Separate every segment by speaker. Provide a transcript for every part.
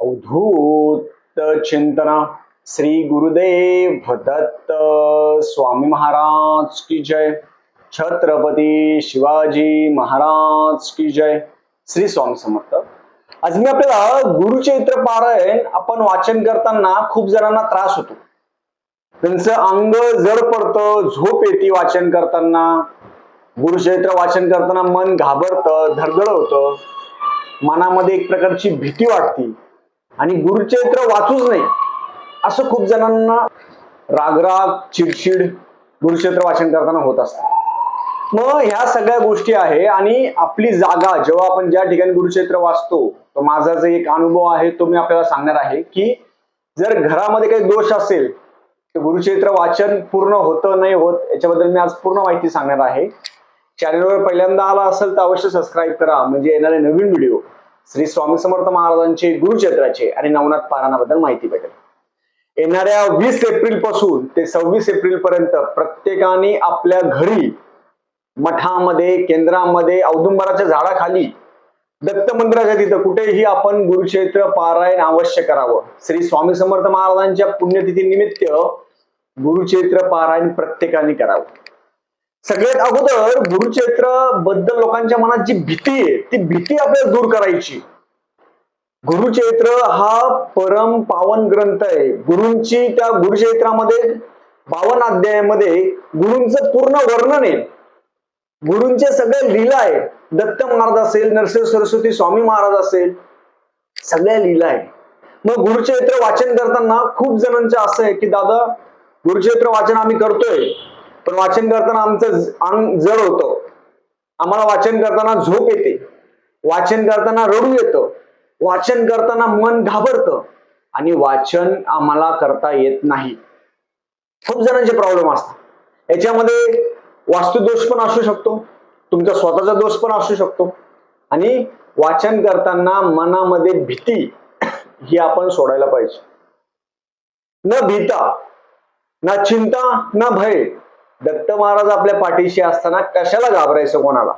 Speaker 1: अवधूत चिंतना श्री गुरुदेव दत्त स्वामी महाराज की जय। छत्रपती शिवाजी महाराज की जय। श्री स्वामी समर्थ। आज मी आपल्याला गुरुचरित्र पारायण आपण वाचन करताना खूप जणांना त्रास होतो. त्यांचं अंग जड पडतं झोप येते वाचन करताना. गुरुचरित्र वाचन करताना मन घाबरतं धडधड होतं. मनामध्ये एक प्रकारची भीती वाटते. आणि गुरुचरित्र वाचूच नाही. असं खूप जणांना रागराग चिडचिड गुरुचरित्र वाचन करताना होत असतं. मग ह्या सगळ्या गोष्टी आहे आणि आपली जागा जेव्हा आपण ज्या ठिकाणी गुरुचरित्र वाचतो तर माझा जो एक अनुभव आहे तो मी आपल्याला सांगणार आहे की जर घरामध्ये काही दोष असेल तर गुरुचरित्र वाचन पूर्ण होतं नाही होत याच्याबद्दल मी आज पूर्ण माहिती सांगणार आहे. चॅनलवर पहिल्यांदा आला असेल तर अवश्य सबस्क्राईब करा. म्हणजे येणारे नवीन व्हिडिओ श्री स्वामी समर्थ महाराजांचे गुरुक्षेत्राचे आणि नवनाथ पारायणाबद्दल माहिती भेटेल. येणाऱ्या वीस एप्रिलपासून ते सव्वीस एप्रिल पर्यंत प्रत्येकाने आपल्या घरी मठामध्ये केंद्रामध्ये औदुंबराच्या झाडाखाली दत्त मंदिराच्या तिथं कुठेही आपण गुरुक्षेत्र पारायण अवश्य करावं. श्री स्वामी समर्थ महाराजांच्या पुण्यतिथी निमित्त गुरुक्षेत्र पारायण प्रत्येकाने करावं. सगळ्यात अगोदर गुरुक्षेत्रबद्दल लोकांच्या मनात जी भीती आहे ती भीती आपल्याला दूर करायची. गुरुक्षेत्र हा परम पावन ग्रंथ आहे. गुरूंची त्या गुरुक्षेत्रामध्ये बावन अध्यायामध्ये गुरूंचं पूर्ण वर्णन आहे. गुरूंचे सगळे लीला आहे. दत्त महाराज असेल नरसिंह सरस्वती स्वामी महाराज असेल सगळ्या लीला आहे मग गुरुचरित्र वाचन करताना खूप जणांचं असं आहे की दादा गुरुचरित्र वाचन आम्ही करतोय. पण वाचन करताना आमचं अंग जड होतं. आम्हाला वाचन करताना झोप येते. वाचन करताना रडू येतं. वाचन करताना मन घाबरतं. आणि वाचन आम्हाला करता येत नाही. खूप जणांचे प्रॉब्लेम असतात. याच्यामध्ये वास्तुदोष पण असू शकतो. तुमचा स्वतःचा दोष पण असू शकतो. आणि वाचन करताना मनामध्ये भीती ही आपण सोडायला पाहिजे. न भीता ना चिंता ना भय. दत्त महाराज आपल्या पाठीशी असताना कशाला घाबरायचं कोणाला?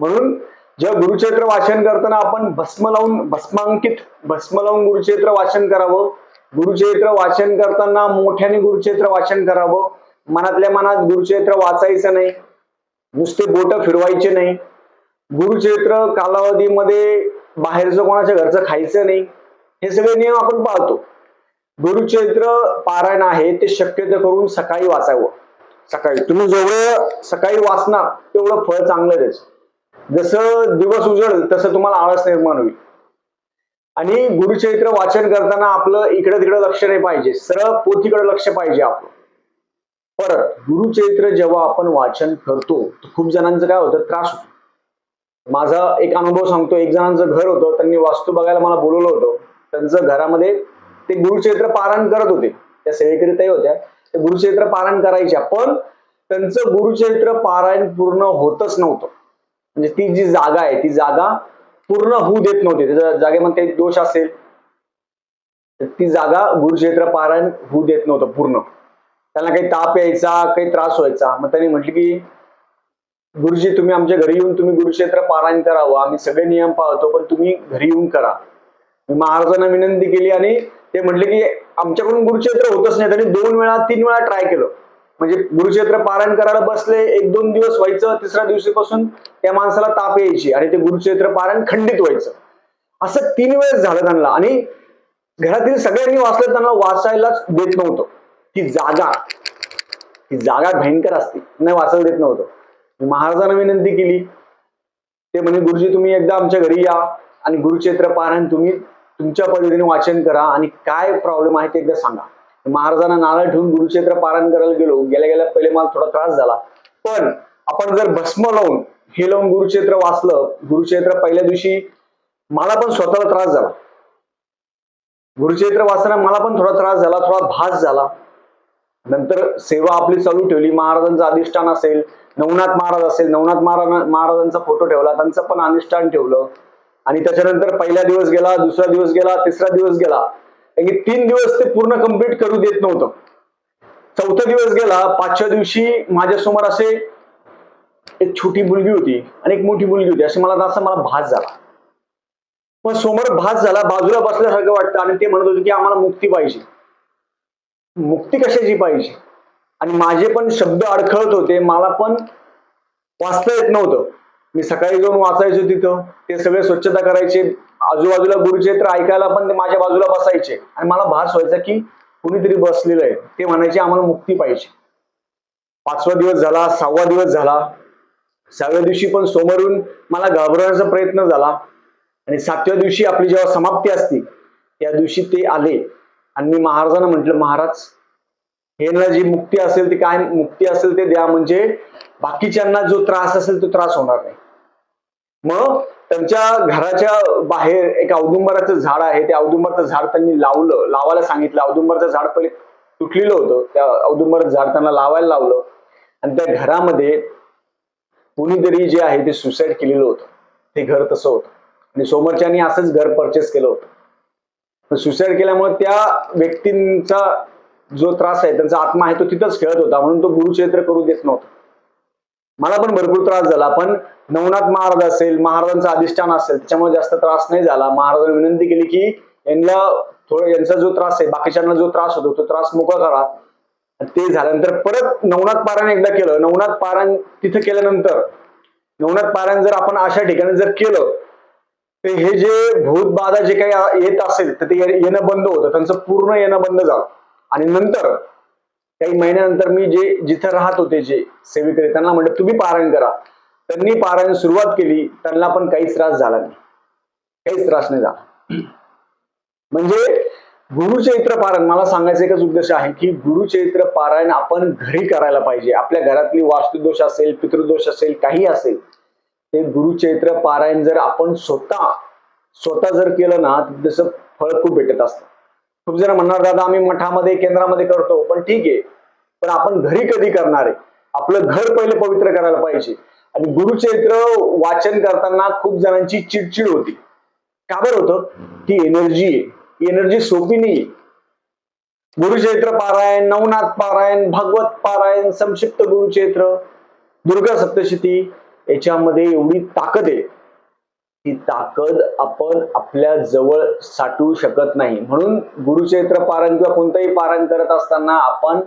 Speaker 1: म्हणून जेव्हा गुरुचरित्र वाचन करताना आपण भस्म लावून भस्मांकित भस्म लावून गुरुचरित्र वाचन करावं. गुरुचरित्र वाचन करताना मोठ्याने गुरुचरित्र वाचन करावं. मनातल्या मनात गुरुचरित्र वाचायचं नाही. नुसते बोट फिरवायचे नाही. गुरुचरित्र कालावधीमध्ये बाहेरचं कोणाच्या घरचं खायचं नाही. हे सगळे नियम आपण पाळतो. गुरुचरित्र पारायण आहे ते शक्यतो करून सकाळी वाचावं. सकाळी. तुम्ही जेवढं सकाळी वाचणार तेवढं फळ चांगलं द्यायचं जसं दिवस उजळेल तसं तुम्हाला आळस निर्माण होईल. आणि गुरुचरित्र वाचन करताना आपलं इकडे तिकडे लक्ष नाही पाहिजे. सरळ पोथीकडे लक्ष पाहिजे आपलं. परत गुरुचरित्र जेव्हा आपण वाचन करतो खूप जणांचं काय होतं त्रास होतो. माझा एक अनुभव सांगतो एक जणांचं घर होतं त्यांनी वास्तू बघायला मला बोलवलं होतं. त्यांचं घरामध्ये ते गुरुचरित्र पारायण करत होते. त्या सेवेकरिताही होत्या. गुरुचरित्र पारायण करायच्या पण त्यांचं गुरुचरित्र पारायण पूर्ण होतच नव्हतं. म्हणजे ती जी जागा आहे ती जागा पूर्ण होऊ देत नव्हती. त्याच्या जागेमध्ये काही दोष असेल तर ती जागा गुरुचरित्र पारायण होऊ देत नव्हतं पूर्ण. त्यांना काही ताप यायचा काही त्रास व्हायचा. मग त्यांनी म्हटलं की गुरुजी तुम्ही आमच्या घरी येऊन तुम्ही गुरुक्षेत्र पारायण करावं. आम्ही सगळे नियम पाळतो पण तुम्ही घरी येऊन करा. महाराजांना विनंती केली आणि ते म्हटले की आमच्याकडून गुरुक्षेत्र होतच नाही. त्यांनी दोन वेळा तीन वेळा ट्राय केलं. म्हणजे गुरुक्षेत्र पारायण करायला बसले एक दोन दिवस व्हायचं तिसऱ्या दिवशीपासून त्या माणसाला ताप यायची आणि ते गुरुक्षेत्र पारायण खंडित व्हायचं. असं तीन वेळेस झालं त्यांना. आणि घरातील सगळ्यांनी वाचलं त्यांना वाचायलाच देत नव्हतं. ती जागा ती जागा भयंकर असते. नाही वाचायला देत नव्हतं. महाराजांना विनंती केली. ते म्हणे गुरुजी तुम्ही एकदा आमच्या घरी या आणि गुरुक्षेत्र पारायण तुम्ही तुमच्या पद्धतीने वाचन करा आणि काय प्रॉब्लेम आहे ते एकदा सांगा. महाराजांना नारळ ठेवून गुरुक्षेत्र पारायण करायला गेलो गेल्या गेल्या पहिले मला थोडा त्रास झाला. पण आपण जर भस्म लावून हे लावून गुरुक्षेत्र वाचलं गुरुक्षेत्र पहिल्या दिवशी मला पण स्वतःला त्रास झाला. गुरुक्षेत्र वाचताना मला पण थोडा त्रास झाला थोडा भास झाला. नंतर सेवा आपली चालू ठेवली महाराजांचं अधिष्ठान असेल नवनाथ महाराज असेल नवनाथ महाराज महाराजांचा फोटो ठेवला त्यांचं पण अधिष्ठान ठेवलं. आणि त्याच्यानंतर पहिला दिवस गेला दुसरा दिवस गेला तिसरा दिवस गेला. कारण की तीन दिवस ते पूर्ण कंप्लीट करू देत नव्हतं. चौथा दिवस गेला पाचव्या दिवशी माझ्यासमोर असे एक छोटी मुलगी होती आणि एक मोठी मुलगी होती. असे मला असा मला भास झाला. पण समोर भास झाला बाजूला बसल्यासारखं वाटतं आणि ते म्हणत होते की आम्हाला मुक्ती पाहिजे. मुक्ती कशाची पाहिजे? आणि माझे पण शब्द अडखळत होते मला पण वाचता येत नव्हतं. मी सकाळी जाऊन वाचायचो तिथं. ते सगळे स्वच्छता करायचे. आजूबाजूला गुरुचरित्र ऐकायला पण ते माझ्या बाजूला बसायचे. आणि मला भास व्हायचा की कुणीतरी बसलेलं आहे. ते म्हणायचे आम्हाला मुक्ती पाहिजे. पाचवा दिवस झाला सहावा दिवस झाला. सहाव्या दिवशी पण समोरून मला घाबरवण्याचा प्रयत्न झाला. आणि सातव्या दिवशी आपली जेव्हा समाप्ती असती त्या दिवशी ते आले. आणि मी महाराजांना म्हटलं महाराज हेला जी मुक्ती असेल ती काय मुक्ती असेल ते द्या. म्हणजे बाकीच्यांना जो त्रास असेल तो त्रास होणार नाही. मग त्यांच्या घराच्या बाहेर एक औदुंबराचं झाड आहे ते औदुंबरचं झाड त्यांनी लावलं लावायला सांगितलं. औदुंबरचं झाड पहिले तुटलेलं होतं. त्या औदुंबर झाड त्यांना लावायला लावलं. आणि त्या घरामध्ये कुणीतरी जे आहे ते सुसाईड केलेलं होतं. ते घर तसं होतं. आणि सोमरच्यांनी असंच घर परचेस केलं होतं. सुसाईड केल्यामुळे त्या व्यक्तींचा जो त्रास आहे त्यांचा आत्मा आहे तो तिथंच खेळत होता. म्हणून तो गुरुचरित्र करू देत नव्हता. मला पण भरपूर त्रास झाला. पण नवनाथ महाराज असेल महाराजांचं अधिष्ठान असेल त्याच्यामुळे जास्त त्रास नाही झाला. महाराजांनी विनंती केली की यांना थोडं यांचा जो त्रास आहे बाकीच्यांना जो त्रास होतो तो त्रास मोकळा करा. ते झाल्यानंतर परत नवनाथ पारायण एकदा केलं. नवनाथ पारायण तिथं केल्यानंतर नवनाथ पारायण जर आपण अशा ठिकाणी जर केलं तर हे जे भूत बाधा जे काही येत असेल तर ते येणं बंद होतं. त्यांचं पूर्ण येणं बंद झालं. आणि नंतर काही महिन्यानंतर मी जे जिथं राहत होते जे सेवेकरी त्यांना म्हणलं तुम्ही पारायण करा. त्यांनी पारायण सुरुवात केली त्यांना पण काहीच त्रास झाला नाही. काहीच त्रास नाही झाला. म्हणजे गुरुचरित्र पारायण मला सांगायचं एकच उद्देश आहे की गुरुचरित्र पारायण आपण घरी करायला पाहिजे. आपल्या घरातली वास्तुदोष असेल पितृदोष असेल काही असेल ते गुरुचरित्र पारायण जर आपण स्वतः स्वतः जर केलं ना तर त्याचं फळ खूप भेटत असतं. खूप जण म्हणणार दादा आम्ही मठामध्ये केंद्रामध्ये करतो. पण ठीक आहे. पण आपण घरी कधी करणार आहे? आपलं घर पहिले पवित्र करायला पाहिजे. आणि गुरुचैत्र वाचन करताना खूप जणांची चिडचिड होती. का बरं होतं? ती एनर्जी आहे. एनर्जी सोपी नाही गुरुचैत्र पारायण नवनाथ पारायण भागवत पारायण संक्षिप्त गुरुचरित्र दुर्गा सप्तशती याच्यामध्ये एवढी ताकद आहे. ती ताकद आपण आपल्या जवळ साठवू शकत नाही. म्हणून गुरुचैत्र पारण किंवा कोणतंही पारण करत असताना आपण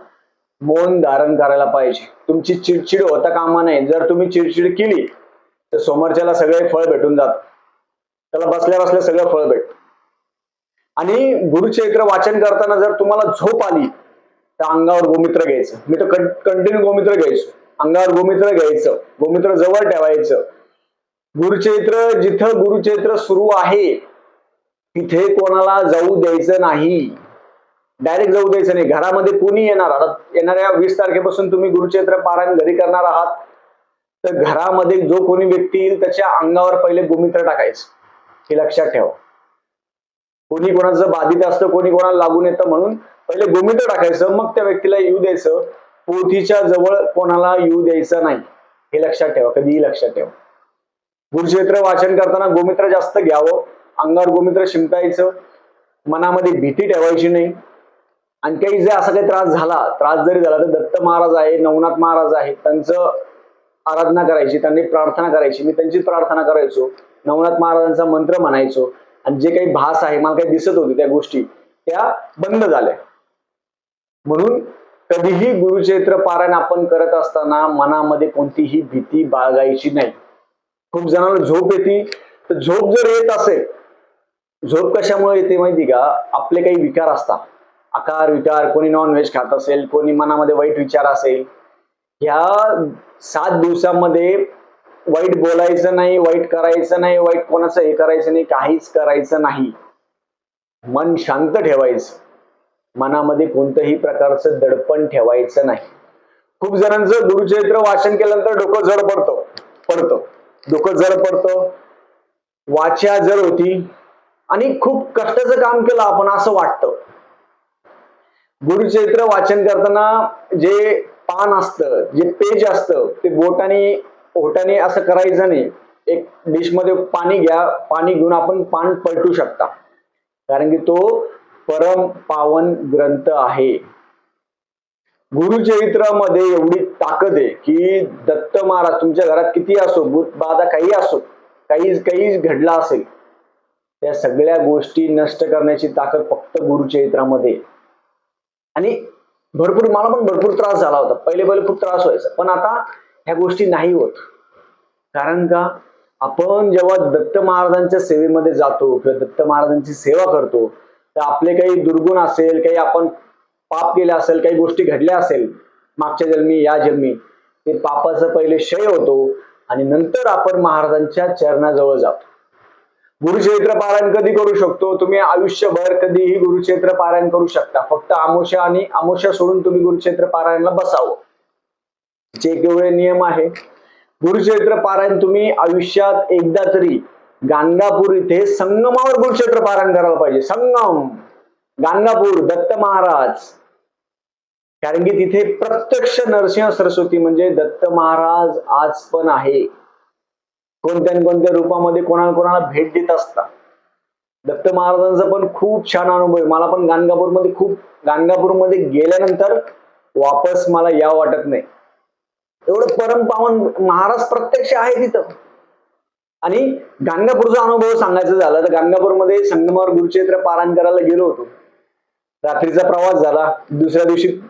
Speaker 1: मौन धारण करायला पाहिजे. तुमची चिडचिड होता कामा नये. जर तुम्ही चिडचिड केली तर समोरच्याला सगळे फळ भेटून जात त्याला बसल्या बसल्या सगळं फळ भेट आणि गुरुचैत्र वाचन करताना जर तुम्हाला झोप आली तर अंगावर गोमित्र घ्यायचं. मी तर कंटिन्यू गोमित्र घ्यायचो. अंगावर गोमित्र घ्यायचं. गोमित्र जवळ ठेवायचं. गुरुचैत्र जिथं गुरुचैत्र सुरू आहे तिथे कोणाला जाऊ द्यायचं नाही. डायरेक्ट जाऊ द्यायचं नाही. घरामध्ये कोणी येणार? आहात येणाऱ्या वीस तारखेपासून तुम्ही गुरुचैत्र पारायण घरी करणार आहात. तर घरामध्ये जो कोणी व्यक्ती येईल त्याच्या अंगावर पहिले गोमित्र टाकायचं. हे लक्षात ठेवा. कोणी कोणाचं बाधित असतं कोणी कोणाला लागून येतं म्हणून पहिले गोमित्र टाकायचं मग त्या व्यक्तीला येऊ द्यायचं. पोथीच्या जवळ कोणाला येऊ द्यायचं नाही. हे लक्षात ठेवा. कधीही लक्षात ठेवा. गुरुक्षेत्र वाचन करताना गोमित्र जास्त घ्यावं अंगावर गोमित्र शिंपायचं मनामध्ये भीती ठेवायची नाही. आणि काही जर असा काही त्रास झाला त्रास जरी झाला तर दत्त महाराज आहे नवनाथ महाराज आहे त्यांचं आराधना करायची त्यांनी प्रार्थना करायची. मी त्यांचीच प्रार्थना करायचो. नवनाथ महाराजांचा मंत्र म्हणायचो. आणि जे काही भास आहे मला काही दिसत होती त्या गोष्टी त्या बंद झाल्या. म्हणून कधीही गुरुचैत्र पारायण आपण करत असताना मनामध्ये कोणतीही भीती बाळगायची नाही. खूप जणांना झोप येते. तर झोप जर येत असेल झोप कशामुळे येते माहिती का? आपले काही विकार असतात. आकार विकार कोणी नॉनव्हेज खात असेल कोणी मनामध्ये वाईट विचार असेल ह्या सात दिवसामध्ये वाईट बोलायचं नाही वाईट करायचं नाही वाईट कोणाचं हे करायचं नाही काहीच करायचं नाही. मन शांत ठेवायचं. मनामध्ये कोणत्याही प्रकारचं दडपण ठेवायचं नाही. खूप जणांचं गुरुचरित्र वाचन केल्यानंतर डोकं जड पडतं पडतं. डोकं जर पडतं वाचा जर होती आणि खूप कष्टाचं काम केलं आपण असं वाटतं. गुरुचरित्र वाचन करताना जे पान असतं जे पेज असतं ते बोटाने ओटाने असं करायचं नाही. एक डिशमध्ये पाणी घ्या पाणी घेऊन आपण पान पलटू शकता. कारण की तो परम पावन ग्रंथ आहे. गुरुचरित्रामध्ये एवढी ताकद आहे की दत्त महाराज तुमच्या घरात किती असो भूत बाधा काही असो काही काही घडला असेल त्या सगळ्या गोष्टी नष्ट करण्याची ताकद फक्त गुरुचरित्रामध्ये आणि भरपूर मला पण भरपूर त्रास झाला होता. पहिले पहिले खूप त्रास व्हायचा. पण आता ह्या गोष्टी नाही होत. कारण का? आपण जेव्हा दत्त महाराजांच्या सेवेमध्ये जातो किंवा दत्त महाराजांची सेवा करतो तर आपले काही दुर्गुण असेल काही आपण पाप केलं असेल काही गोष्टी घडल्या असेल मागच्या जन्मी या जन्मी ते पापाचं पहिले क्षय होतो आणि नंतर आपण महाराजांच्या चरणाजवळ जातो. गुरुचरित्र पारायण कधी करू शकतो? तुम्ही आयुष्यभर कधीही गुरुक्षेत्र पारायण करू शकता. फक्त आमोशा आणि आमोशा सोडून तुम्ही गुरुक्षेत्र पारायणला बसावं. जे केवळे नियम आहे. गुरुक्षेत्र पारायण तुम्ही आयुष्यात एकदा तरी गाणगापूर इथे संगमावर गुरुक्षेत्र पारायण करायला पाहिजे. संगम गाणगापूर दत्त महाराज कारण की तिथे प्रत्यक्ष नरसिंह सरस्वती म्हणजे दत्त महाराज आज पण आहे. कोणत्या न कोणत्या रूपामध्ये कोणाला कोणाला भेट देत असतात. दत्त महाराजांचा पण खूप छान अनुभव आहे. मला पण गाणगापूरमध्ये खूप गाणगापूरमध्ये गेल्यानंतर वापस मला या वाटत नाही. एवढं परम पावन महाराज प्रत्यक्ष आहे तिथं. आणि गाणगापूरचा अनुभव सांगायचं झाला तर गाणगापूरमध्ये संगमावर गुरुचरित्र पारायण करायला गेलो होतो. रात्रीचा प्रवास झाला. दुसऱ्या दिवशी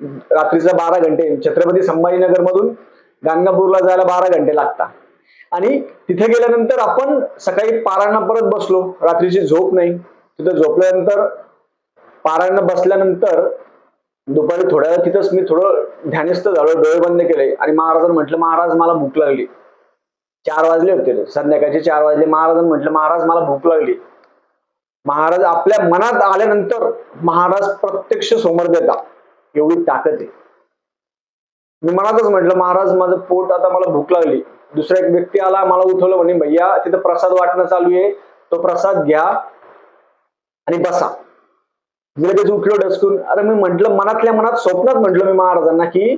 Speaker 1: रात्रीचा बारा घंटे. छत्रपती संभाजीनगर मधून गाणगापूरला जायला बारा घंटे लागतात. आणि तिथे गेल्यानंतर आपण सकाळी पारायणा परत बसलो. रात्रीची झोप नाही. तिथं झोपल्यानंतर पारायणा बसल्यानंतर दुपारी थोड्या वेळ तिथंच मी थोडं ध्यानस्थ झालो. डोळे बंद केले. आणि महाराजांना म्हटलं महाराज मला भूक लागली. चार वाजले होते. संध्याकाळचे चार वाजले. महाराजांना म्हटलं महाराज मला भूक लागली. महाराज आपल्या मनात आल्यानंतर महाराज प्रत्यक्ष समोर देतात. एवढी ताकद आहे. मी मनातच म्हटलं महाराज माझं पोट आता मला भूक लागली. दुसरा एक व्यक्ती आला मला उठवलं म्हणे भैया तिथं प्रसाद वाटणं चालू आहे. तो प्रसाद घ्या आणि बसा. मी लगेच उठलो डसकून. अरे मी म्हंटल मनातल्या मनात स्वप्नात म्हंटल मी महाराजांना की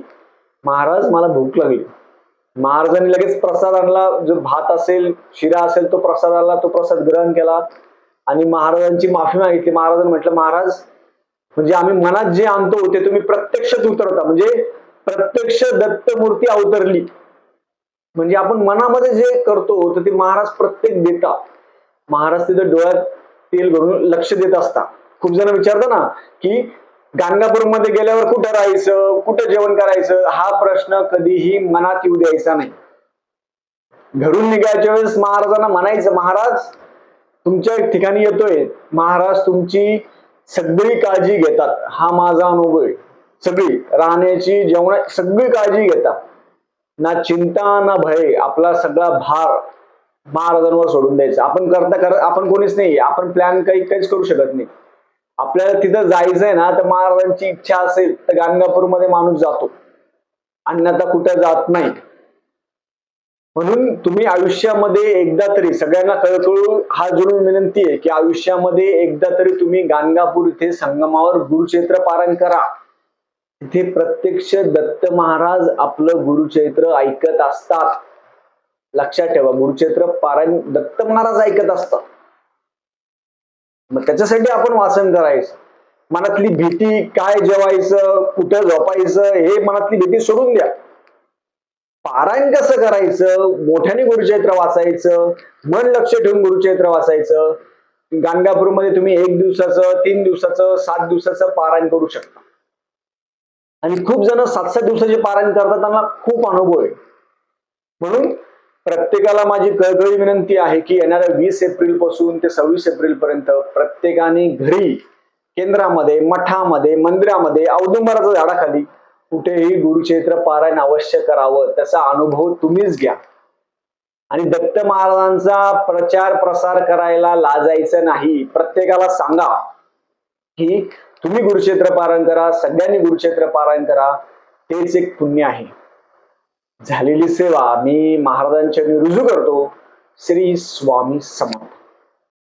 Speaker 1: महाराज मला भूक लागली. महाराजांनी लगेच प्रसाद आणला. जो भात असेल शिरा असेल तो प्रसाद आणला तो प्रसाद ग्रहण केला. आणि महाराजांची माफी मागितली. महाराजांनी म्हटलं महाराज म्हणजे आम्ही मनात जे आणतो ते तुम्ही प्रत्यक्षच उतरवता. म्हणजे प्रत्यक्ष दत्त मूर्ती अवतरली. म्हणजे आपण मनामध्ये जे करतो तर ते महाराज प्रत्येक देतात. महाराज तिथं डोळ्यात तेल घालून लक्ष देत असता खूप जण विचारतात ना की गाणगापूरमध्ये गेल्यावर कुठं राहायचं कुठं जेवण करायचं? हा प्रश्न कधीही मनात येऊ द्यायचा नाही. घरून निघायच्या वेळेस महाराजांना म्हणायचं महाराज तुमच्या ठिकाणी येतोय. महाराज तुमची सगळी काळजी घेतात. हा माझा अनुभव आहे. सगळी राहण्याची जेवणा सगळी काळजी घेतात. ना चिंता ना भय आपला सगळा भार महाराजांवर सोडून द्यायचा. आपण करता करत आपण कोणीच नाही. आपण प्लॅन काही काहीच करू शकत नाही. आपल्याला तिथं जायचंय ना तर महाराजांची इच्छा असेल तर गाणगापूरमध्ये माणूस जातो. अन्यथा कुठं जात नाही म्हणून तुम्ही आयुष्यामध्ये एकदा तरी सगळ्यांना कळकळू हा जुळून विनंती आहे की आयुष्यामध्ये एकदा तरी तुम्ही गाणगापूर इथे संगमावर गुरुचैत्र पारण करा. तिथे प्रत्यक्ष दत्त महाराज आपलं गुरुचैत्र ऐकत असतात. लक्षात ठेवा गुरुचैत्र पारायण दत्त महाराज ऐकत असतात. मग त्याच्यासाठी आपण वाचन करायचं. मनातली भीती काय जेवायचं कुठं झोपायचं हे मनातली भीती सोडून द्या. पारायण कसं करायचं? मोठ्याने गुरुचैत्र वाचायचं? मन लक्ष ठेवून गुरुचैत्र वाचायचं? गाणगापूरमध्ये तुम्ही एक दिवसाचं तीन दिवसाचं सात दिवसाचं पारायण करू शकता. आणि खूप जण सात सात दिवसाचे पारायण करतात त्यांना खूप अनुभव आहे. म्हणून प्रत्येकाला माझी कळकळी विनंती आहे की येणाऱ्या वीस एप्रिलपासून ते सव्वीस एप्रिल पर्यंत प्रत्येकाने घरी केंद्रामध्ये मठामध्ये मंदिरामध्ये औदुंबराच्या झाडाखाली कुठेही गुरुक्षेत्र पारायण अवश्य करावं त्याचा अनुभव तुम्हीच घ्या. आणि दत्त महाराजांचा प्रचार प्रसार करायला लाजायचं नाही. प्रत्येकाला सांगा की तुम्ही गुरुक्षेत्र पारायण करा सगळ्यांनी गुरुक्षेत्र पारायण करा तेच एक पुण्य आहे. झालेली सेवा मी महाराजांच्या रुजू करतो. श्री स्वामी समर्थ.